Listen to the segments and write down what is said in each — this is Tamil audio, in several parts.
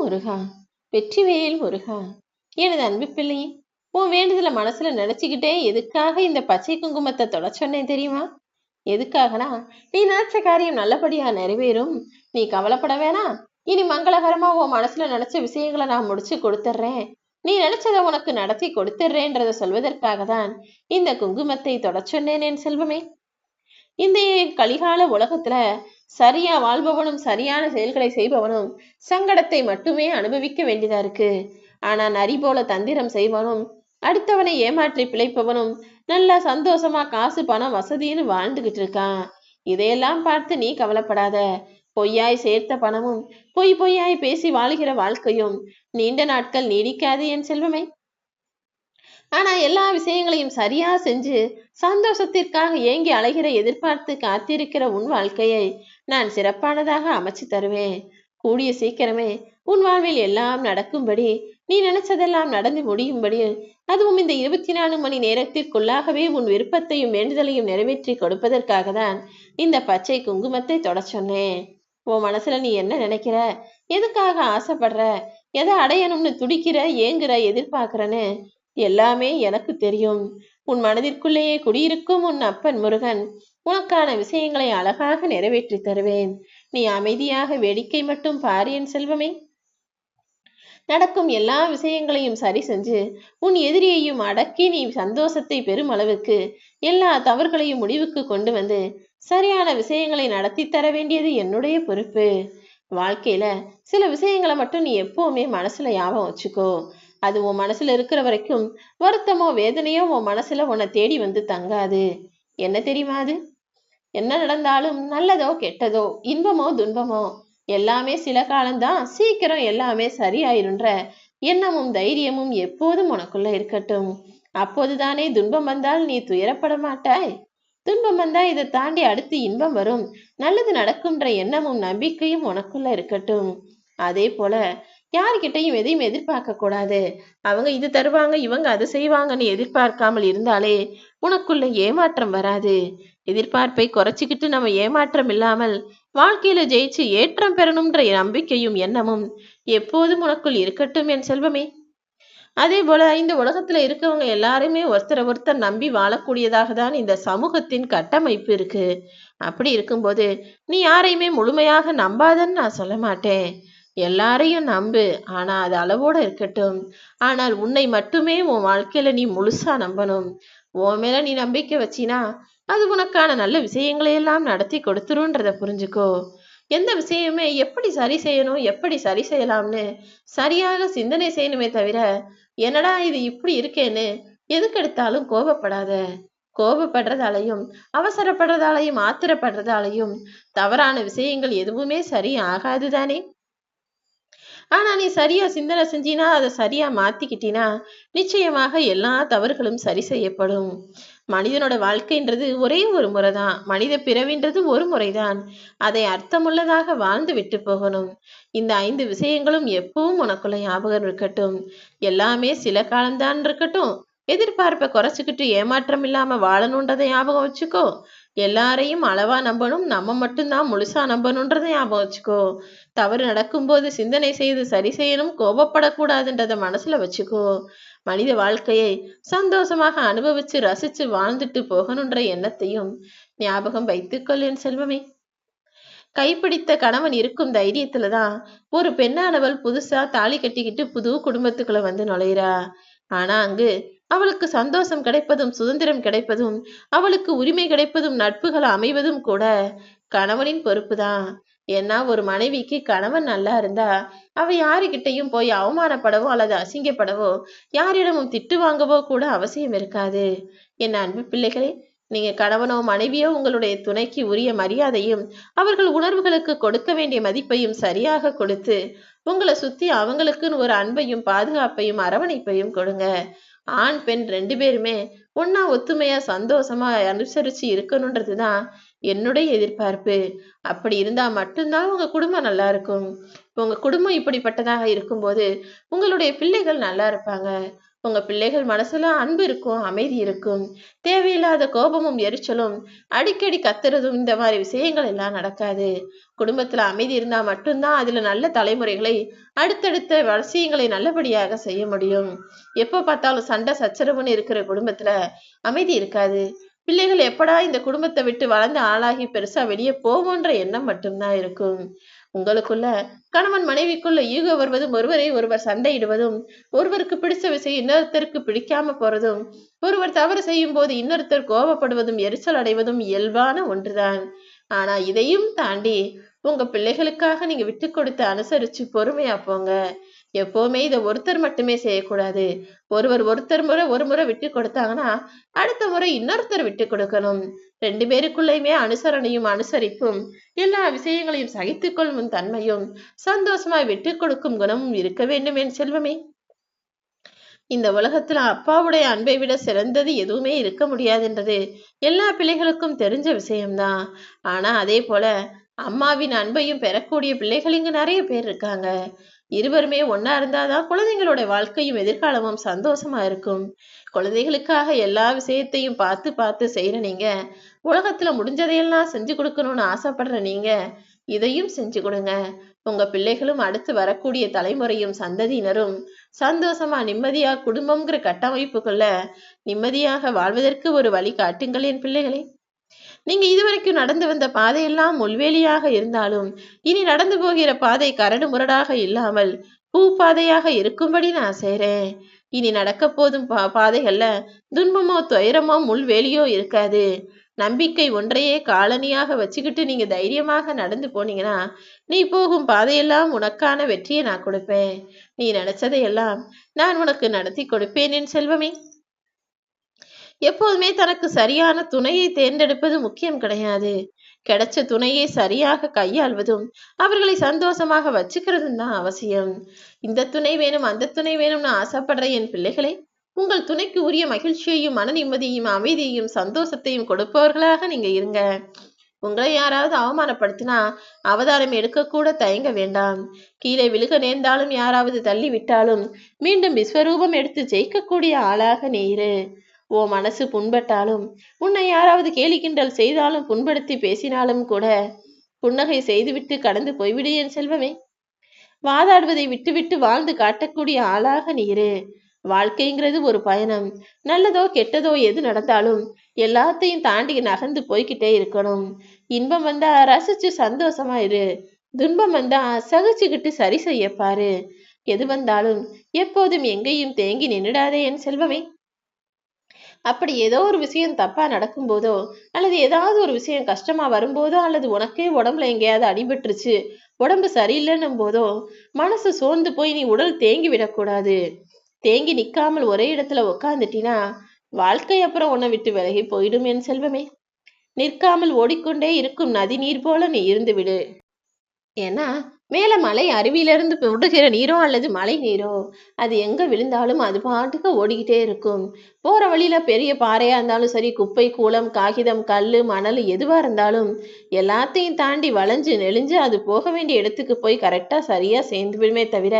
முருகா வெற்றிவேல் முருகா. எனது அன்பு பிள்ளை உன் வேண்டுதல மனசுல நினைச்சுக்கிட்டே எதுக்காக இந்த பச்சை குங்குமத்தை தொட சொன்னேன் தெரியுமா? எதுக்காகனா நீ நினைச்ச காரியம் நல்லபடியா நிறைவேறும். நீ கவலைப்பட வேணாம் இனி மங்களகரமா உன் மனசுல நினைச்ச விஷயங்களை நான் முடிச்சு கொடுத்துட்றேன். நீ நினைச்சதை உனக்கு நடத்தி கொடுத்துட்றேன்றத சொல்வதற்காக தான் இந்த குங்குமத்தை தொட சொன்னேன் என் செல்வமே. இந்த கலிகால உலகத்துல சரியா வாழ்பவனும் சரியான செயல்களை செய்பவனும் சங்கடத்தை மட்டுமே அனுபவிக்க வேண்டியதா இருக்கு. ஆனா நரி போல தந்திரம் செய்வனும் அடுத்தவனை ஏமாற்றி பிழைப்பவனும் நல்லா சந்தோஷமா காசு பணம் வசதின்னு வாழ்ந்துகிட்டு இருக்கான். இதையெல்லாம் பார்த்து நீ கவலைப்படாத. பொய்யாய் சேர்த்த பணமும் பொய் பொய்யாய் பேசி வாழ்கிற வாழ்க்கையும் நீண்ட நாட்கள் நீடிக்காது என் செல்வமே. ஆனா எல்லா விஷயங்களையும் சரியா செஞ்சு சந்தோஷத்திற்காக ஏங்கி அலைகிற எதிர்பார்த்து காத்திருக்கிற உன் வாழ்க்கையை நான் சிறப்பானதாக அமைச்சு தருவேன். கூடிய சீக்கிரமே உன் வாழ்வில் எல்லாம் நடக்கும்படி நீ நினைச்சதெல்லாம் நடந்து முடியும்படி அதுவும் இந்த இருபத்தி நாலு மணி நேரத்திற்குள்ளாகவே உன் விருப்பத்தையும் வேண்டுதலையும் நிறைவேற்றி கொடுப்பதற்காக தான் இந்த பச்சை குங்குமத்தை தொட சொன்னேன். உன் மனசுல நீ என்ன நினைக்கிற? எதுக்காக ஆசைப்படுற? எதை அடையணும்னு துடிக்கிற ஏங்குற எதிர்பார்க்கிறன்னு எல்லாமே எனக்கு தெரியும். உன் மனதிற்குள்ளேயே குடியிருக்கும் உன் அப்பன் முருகன் உனக்கான விஷயங்களை அழகாக நிறைவேற்றி தருவேன். நீ அமைதியாக வேடிக்கை மட்டும் பாரு என் செல்வமே. நடக்கும் எல்லா விஷயங்களையும் சரி செஞ்சு உன் எதிரியையும் அடக்கி நீ சந்தோஷத்தை பெறும் அளவுக்கு எல்லா தவறுகளையும் முடிவுக்கு கொண்டு வந்து சரியான விஷயங்களை நடத்தி தர வேண்டியது என்னுடைய பொறுப்பு. வாழ்க்கையில சில விஷயங்களை மட்டும் நீ எப்பவுமே மனசுல ஞாபகம் வச்சுக்கோ. அது உன் மனசுல இருக்கிற வரைக்கும் வருத்தமோ வேதனையோ உன் மனசுல உன்னை தேடி வந்து தங்காது. என்ன தெரியுமா அது? என்ன நடந்தாலும் நல்லதோ கெட்டதோ இன்பமோ துன்பமோ எல்லாமே சில காலம்தான் சீக்கிரம் எல்லாமே சரியாயிருன்ற எண்ணமும் தைரியமும் எப்போதும் உனக்குள்ள இருக்கட்டும். அப்போதுதானே துன்பம் வந்தால் நீ துயரப்பட மாட்டாய். துன்பம் வந்தா இதை தாண்டி அடுத்து இன்பம் வரும். நல்லது நடக்கும்ன்ற எண்ணமும் நம்பிக்கையும் உனக்குள்ள இருக்கட்டும். அதே போல யார்கிட்டையும் எதையும் எதிர்பார்க்க கூடாது. அவங்க இது தருவாங்க இவங்க அதை செய்வாங்கன்னு எதிர்பார்க்காமல் இருந்தாலே உனக்குள்ள ஏமாற்றம் வராது. எதிர்பார்ப்பை குறைச்சிக்கிட்டு நம்ம ஏமாற்றம் இல்லாமல் வாழ்க்கையில ஜெயிச்சு ஏற்றம் பெறணும்ன்ற நம்பிக்கையும் எண்ணமும் எப்போதும் உனக்குள் இருக்கட்டும் என் செல்வமே. அதே போல இந்த உலகத்துல இருக்கவங்க எல்லாருமே ஒருத்தரை ஒருத்தர் நம்பி வாழக்கூடியதாக தான் இந்த சமூகத்தின் கட்டமைப்பு இருக்கு. அப்படி இருக்கும்போது நீ யாரையுமே முழுமையாக நம்பாதன்னு நான் சொல்ல மாட்டேன். எல்லாரையும் நம்பு ஆனா அது அளவோட இருக்கட்டும். ஆனால் உன்னை மட்டுமே உன் வாழ்க்கையில நீ முழுசா நம்பணும். உன் மேல நீ நம்பிக்கை வச்சினா அது உனக்கான நல்ல விஷயங்களை எல்லாம் நடத்தி கொடுத்துருன்றத புரிஞ்சுக்கோ. எந்த விஷயமே எப்படி சரி செய்யணும் எப்படி சரி செய்யலாம்னு சரியாக சிந்தனை செய்யணுமே தவிர என்னடா இது இப்படி இருக்கேன்னு எதுக்கெடுத்தாலும் கோபப்படாத. கோபப்படுறதாலையும் அவசரப்படுறதாலையும் ஆத்திரப்படுறதாலையும் தவறான விஷயங்கள் எதுவுமே சரி ஆகாது தானே. ஆனா நீ சரியா சிந்தனை செஞ்சினா அதை சரியா மாத்திக்கிட்டினா நிச்சயமாக எல்லா தவறுகளும் சரி செய்யப்படும். மனிதனோட வாழ்க்கைன்றது ஒரே ஒரு முறைதான். மனித பிறவின்றது ஒரு முறைதான். அதை அர்த்தமுள்ளதாக வாழ்ந்து விட்டு போகணும். இந்த ஐந்து விஷயங்களும் எப்பவும் உனக்குள்ள ஞாபகம் இருக்கட்டும். எல்லாமே சில காலம்தான் இருக்கட்டும். எதிர்பார்ப்பை குறைச்சிக்கிட்டு ஏமாற்றம் இல்லாம வாழணுன்றதை ஞாபகம் வச்சுக்கோ. எல்லாரையும் அளவா நம்பணும் நம்ம மட்டும்தான் முழுசா நம்பணுன்றதை ஞாபகம் வச்சுக்கோ. தவறு நடக்கும்போது சிந்தனை செய்து சரி செய்யணும் கோபப்படக்கூடாதுன்றத மனசுல வச்சுக்கோ. மனித வாழ்க்கையை சந்தோஷமாக அனுபவிச்சு ரசிச்சு வாழ்ந்துட்டு போகணுன்ற எண்ணத்தையும் ஞாபகம் வைத்துக்கொள் என் செல்வமே. கைப்பிடித்த கணவன் இருக்கும் தைரியத்துலதான் ஒரு பெண்ணானவள் புதுசா தாலி கட்டிக்கிட்டு புது குடும்பத்துக்குள்ள வந்து நுழையிறா. ஆனா அங்கு அவளுக்கு சந்தோஷம் கிடைப்பதும் சுதந்திரம் கிடைப்பதும் அவளுக்கு உரிமை கிடைப்பதும் நட்புகள் அமைவதும் கூட கணவனின் பொறுப்புதான். ஏன்னா ஒரு மனைவிக்கு கணவன் நல்லா இருந்தா அவ யாருகிட்டையும் போய் அவமானப்படவோ அல்லது அசிங்கப்படவோ யாரிடமும் திட்டு வாங்கவோ கூட அவசியம் இருக்காது. என் அன்பு பிள்ளைகளே நீங்க கணவனோ மனைவியோ உங்களுடைய துணைக்கு உரிய மரியாதையும் அவர்கள் உணர்வுகளுக்கு கொடுக்க வேண்டிய மதிப்பையும் சரியாக கொடுத்து உங்களை சுத்தி அவங்களுக்குன்னு ஒரு அன்பையும் பாதுகாப்பையும் அரவணைப்பையும் கொடுங்க. ஆண் பெண் ரெண்டு பேருமே ஒன்னா ஒத்துமையா சந்தோஷமா அனுசரிச்சு இருக்கணுன்றதுதான் என்னுடைய எதிர்பார்ப்பு. அப்படி இருந்தா மட்டும்தான் உங்க குடும்பம் நல்லா இருக்கும். உங்க குடும்பம் இப்படிப்பட்டதாக இருக்கும்போது உங்களுடைய பிள்ளைகள் நல்லா இருப்பாங்க. உங்க பிள்ளைகள் மனசுல அன்பு இருக்கும் அமைதி இருக்கும் தேவையில்லாத கோபமும் எரிச்சலும் அடிக்கடி கத்துறதும் இந்த மாதிரி விஷயங்கள் எல்லாம் நடக்காது. குடும்பத்துல அமைதி இருந்தா மட்டும்தான் அதுல நல்ல தலைமுறைகளை அடுத்தடுத்த விஷயங்களை நல்லபடியாக செய்ய முடியும். எப்ப பார்த்தாலும் சண்டை சச்சரவுன்னு இருக்கிற குடும்பத்துல அமைதி இருக்காது. பிள்ளைகள் எப்படா இந்த குடும்பத்தை விட்டு வளர்ந்து ஆளாகி பெருசா வெளியே போவோன்ற எண்ணம் மட்டும்தான் இருக்கும். உங்களுக்குள்ள கணவன் மனைவிக்குள்ள ஈகோ வருவதும் ஒருவரை ஒருவர் சண்டையிடுவதும் ஒருவருக்கு பிடிச்ச விஷயம் இன்னொருத்தருக்கு பிடிக்காம போறதும் ஒருவர் தவறு செய்யும் போது இன்னொருத்தர் கோபப்படுவதும் எரிச்சல் அடைவதும் இயல்பான ஒன்றுதான். ஆனா இதையும் தாண்டி உங்க பிள்ளைகளுக்காக நீங்க விட்டு கொடுத்து அனுசரிச்சு பொறுமையா போங்க. எப்பவுமே இதை ஒருத்தர் மட்டுமே செய்யக்கூடாது. ஒருவர் ஒருத்தர் முறை ஒரு முறை விட்டு கொடுத்தாங்கன்னா அடுத்த முறை இன்னொருத்தர் விட்டு கொடுக்கணும். ரெண்டு பேருக்குள்ளயுமே அனுசரணையும் அனுசரிப்பும் எல்லா விஷயங்களையும் சகித்துக் கொள்ளும் தன்மையும் சந்தோஷமாய் விட்டு கொடுக்கும் குணமும் இருக்க வேண்டும் என் செல்வமே. இந்த உலகத்துல அப்பாவுடைய அன்பை விட சிறந்தது எதுவுமே இருக்க முடியாதுன்றது எல்லா பிள்ளைகளுக்கும் தெரிஞ்ச விஷயம்தான். ஆனா அதே போல அம்மாவின் அன்பையும் பெறக்கூடிய பிள்ளைகள் இங்கு நிறைய பேர் இருக்காங்க. இருவருமே ஒன்னா இருந்தாதான் குழந்தைங்களோட வாழ்க்கையும் எதிர்காலமும் சந்தோஷமா இருக்கும். குழந்தைகளுக்காக எல்லா விஷயத்தையும் பார்த்து பார்த்து செய்யற நீங்க உலகத்துல முடிஞ்சதையெல்லாம் செஞ்சு கொடுக்கணும்னு ஆசைப்படுற நீங்க இதையும் செஞ்சு கொடுங்க. உங்க பிள்ளைகளும் அடுத்து வரக்கூடிய தலைமுறையும் சந்ததியினரும் சந்தோஷமா நிம்மதியா குடும்பம்ங்கிற கட்டமைப்புக்குள்ள நிம்மதியாக வாழ்வதற்கு ஒரு வழி காட்டுங்கள் என் பிள்ளைகளே. நீங்க இதுவரைக்கும் நடந்து வந்த பாதையெல்லாம் முள்வேலியாக இருந்தாலும் இனி நடந்து போகிற பாதை கரடு முரடாக இல்லாமல் பூ பாதையாக இருக்கும்படி நான் செய்றேன். இனி நடக்க போதும் பா பாதைகள்ல துன்பமோ துயரமோ முள்வேலியோ இருக்காது. நம்பிக்கை ஒன்றையே காலனியாக வச்சுக்கிட்டு நீங்க தைரியமாக நடந்து போனீங்கன்னா நீ போகும் பாதையெல்லாம் உனக்கான வெற்றியை நான் கொடுப்பேன். நீ நினைச்சதையெல்லாம் நான் உனக்கு நடத்தி கொடுப்பேன் என் செல்வமே. எப்போதுமே தனக்கு சரியான துணையை தேர்ந்தெடுப்பது முக்கியம் கிடையாது. கிடைச்ச துணையை சரியாக கையாள்வதும் அவர்களை சந்தோஷமாக வச்சுக்கிறதும் தான் அவசியம். இந்த துணை வேணும் அந்த துணை வேணும்னு ஆசைப்படுற என் பிள்ளைகளை உங்கள் துணைக்கு உரிய மகிழ்ச்சியையும் மன நிம்மதியையும் அமைதியையும் சந்தோஷத்தையும் கொடுப்பவர்களாக நீங்க இருங்க. உங்களை யாராவது அவமானப்படுத்தினா அவதாரம் எடுக்கக்கூட தயங்க வேண்டாம். கீழே விழுக நேர்ந்தாலும் யாராவது தள்ளி விட்டாலும் மீண்டும் விஸ்வரூபம் எடுத்து ஜெயிக்கக்கூடிய ஆளாக நீரு ஓ மனசு புண்பட்டாலும் உன்னை யாராவது கேலி கிண்டல் செய்தாலும் புண்படுத்தி பேசினாலும் கூட புன்னகை செய்துவிட்டு கடந்து போய்விடு என் செல்வமே. வாதாடுவதை விட்டுவிட்டு வாழ்ந்து காட்டக்கூடிய ஆளாக நீரு வாழ்க்கைங்கிறது ஒரு பயணம். நல்லதோ கெட்டதோ எது நடந்தாலும் எல்லாத்தையும் தாண்டி நகர்ந்து போய்கிட்டே இருக்கணும். இன்பம் வந்தா ரசிச்சு சந்தோஷமா இரு. துன்பம் வந்தா சகிச்சுக்கிட்டு சரி செய்ய பாரு. எது வந்தாலும் எப்போதும் எங்கேயும் தேங்கி நின்றுடாதே என் செல்வமே. அப்படி ஏதோ ஒரு விஷயம் தப்பா நடக்கும்போதோ அல்லது ஏதாவது ஒரு விஷயம் கஷ்டமா வரும்போதோ அல்லது உனக்கே உடம்புல எங்கேயாவது அடிபட்டுருச்சு உடம்பு சரியில்லைன்னும் போதோ மனசு சோர்ந்து போய் நீ உடல் தேங்கி விடக்கூடாது. தேங்கி நிக்காமல் ஒரே இடத்துல உக்காந்துட்டினா வாழ்க்கை அப்புறம் உன்னை விட்டு விலகி போயிடும் என் செல்வமே. நிற்காமல் ஓடிக்கொண்டே இருக்கும் நதி நீர் போல நீ இருந்து விடு ஏன்னா மேலே மலை அருவியிலிருந்து விடுகிற நீரோ அல்லது மலை நீரோ? அது எங்கே விழுந்தாலும் அது பாட்டுக்கு ஓடிக்கிட்டே இருக்கும். போற வழியில பெரிய பாறையா இருந்தாலும் சரி குப்பை கூலம் காகிதம் கல் மணல் எதுவாக இருந்தாலும் எல்லாத்தையும் தாண்டி வளைஞ்சு நெளிஞ்சு அது போக வேண்டிய இடத்துக்கு போய் கரெக்டாக சரியா சேர்ந்து விடுமே தவிர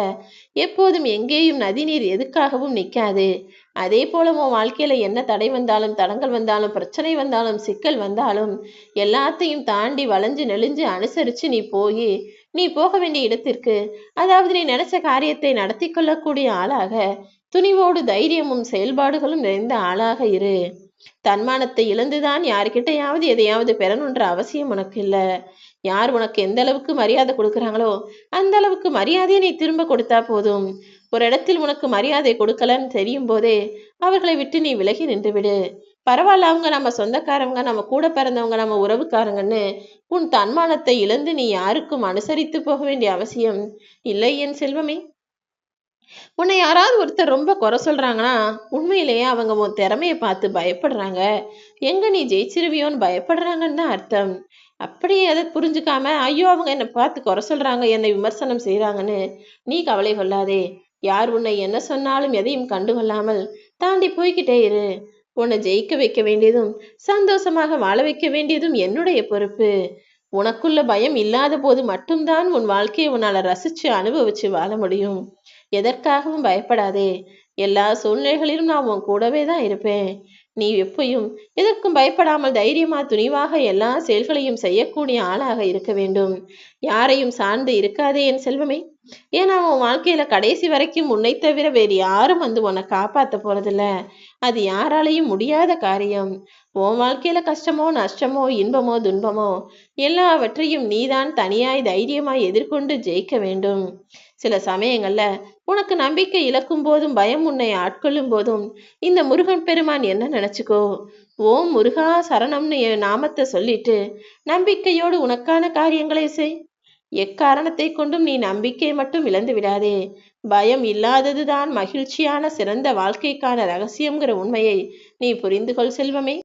எப்போதும் எங்கேயும் நதிநீர் எதுக்காகவும் நிக்காது. அதே போல உன் வாழ்க்கையில என்ன தடை வந்தாலும் தடங்கள் வந்தாலும் பிரச்சனை வந்தாலும் சிக்கல் வந்தாலும் எல்லாத்தையும் தாண்டி வளைஞ்சு நெளிஞ்சு அனுசரிச்சு நீ போய் நீ போக வேண்டிய இடத்திற்கு. அதாவது நீ நினைச்ச காரியத்தை நடத்தி கொள்ளக்கூடிய ஆளாக துணிவோடு தைரியமும் செயல்பாடுகளும் நிறைந்த ஆளாக இரு. தன்மானத்தை இழந்துதான் யாருக்கிட்டையாவது எதையாவது பெறணுன்ற அவசியம் உனக்கு இல்ல. யார் உனக்கு எந்த அளவுக்கு மரியாதை கொடுக்குறாங்களோ அந்த அளவுக்கு மரியாதையை நீ திரும்ப கொடுத்தா போதும். ஒரு இடத்தில் உனக்கு மரியாதை கொடுக்கலன்னு தெரியும் போதே அவர்களை விட்டு நீ விலகி நின்றுவிடு பரவாயில்ல அவங்க நம்ம சொந்தக்காரங்க நம்ம கூட பிறந்தவங்க நம்ம உறவுக்காரங்கன்னு உன் தன்மானத்தை இழந்து நீ யாருக்கும் அனுசரித்து போக வேண்டிய அவசியம் இல்லை என் செல்வமே. உன்னை யாராவது ஒருத்தர் ரொம்ப குறை சொல்றாங்கன்னா உண்மையிலேயே அவங்க உன் திறமையை பார்த்து பயப்படுறாங்க. எங்க நீ ஜெயிச்சிருவியோன்னு பயப்படுறாங்கன்னு தான் அர்த்தம். அப்படியே அதை புரிஞ்சுக்காம ஐயோ அவங்க என்னை பார்த்து குறை சொல்றாங்க என்னை விமர்சனம் செய்யறாங்கன்னு நீ கவலை கொள்ளாதே. யார் உன்னை என்ன சொன்னாலும் எதையும் கண்டுகொள்ளாமல் தாண்டி போய்கிட்டே இரு. உன்னை ஜெயிக்க வைக்க வேண்டியதும் சந்தோஷமாக வாழ வைக்க வேண்டியதும் என்னுடைய பொறுப்பு. உனக்குள்ள பயம் இல்லாத போது மட்டும்தான் உன் வாழ்க்கையை உன்னால ரசிச்சு அனுபவிச்சு வாழ முடியும். எதற்காகவும் பயப்படாதே. எல்லா சூழ்நிலைகளிலும் நான் உன் கூடவே தான் இருப்பேன். நீ எப்பயும் எதற்கும் பயப்படாமல் தைரியமா துணிவாக எல்லா செயல்களையும் செய்யக்கூடிய ஆளாக இருக்க வேண்டும். யாரையும் சார்ந்து இருக்காதே என் செல்வமே. ஏன்னா உன் வாழ்க்கையில கடைசி வரைக்கும் உன்னை தவிர வேறு யாரும் வந்து உன்னை காப்பாத்த போறதில்ல. அது யாராலையும் முடியாத காரியம். உன் வாழ்க்கையில கஷ்டமோ நஷ்டமோ இன்பமோ துன்பமோ எல்லாவற்றையும் நீதான் தனியாய் தைரியமாய் எதிர்கொண்டு ஜெயிக்க வேண்டும். சில சமயங்கள்ல உனக்கு நம்பிக்கை இழக்கும் போதும் பயம் உன்னை ஆட்கொள்ளும் போதும் இந்த முருகன் பெருமான் என்ன நினைச்சுக்கோ? ஓம் முருகா சரணம்னு என் நாமத்தை சொல்லிட்டு நம்பிக்கையோடு உனக்கான காரியங்களை செய். எக்காரணத்தை கொண்டும் நீ நம்பிக்கை மட்டும் இழந்து விடாதே. பயம் இல்லாததுதான் மகிழ்ச்சியான சிறந்த வாழ்க்கைக்கான ரகசியம்ங்கிற உண்மையை நீ புரிந்து கொள் செல்வமே.